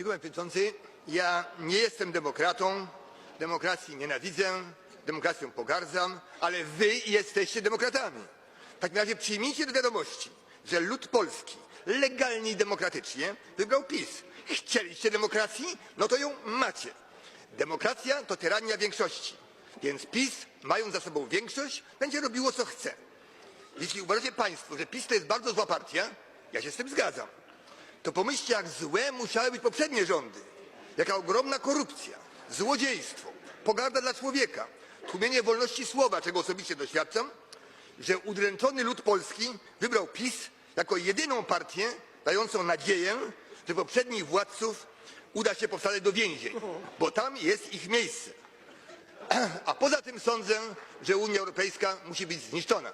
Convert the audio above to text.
Dziękuję panie przewodniczący. Ja nie jestem demokratą, demokracji nienawidzę, demokracją pogardzam, ale wy jesteście demokratami. W takim razie przyjmijcie do wiadomości, że lud polski legalnie i demokratycznie wybrał PiS. Chcieliście demokracji? No to ją macie. Demokracja to tyrania większości, więc PiS, mając za sobą większość, będzie robiło co chce. Jeśli uważacie państwo, że PiS to jest bardzo zła partia, ja się z tym zgadzam to pomyślcie, jak złe musiały być poprzednie rządy. Jaka ogromna korupcja, złodziejstwo, pogarda dla człowieka, tłumienie wolności słowa, czego osobiście doświadczam, że udręczony lud polski wybrał PiS jako jedyną partię dającą nadzieję, że poprzednich władców uda się powsadzać do więzień, bo tam jest ich miejsce. A poza tym sądzę, że Unia Europejska musi być zniszczona.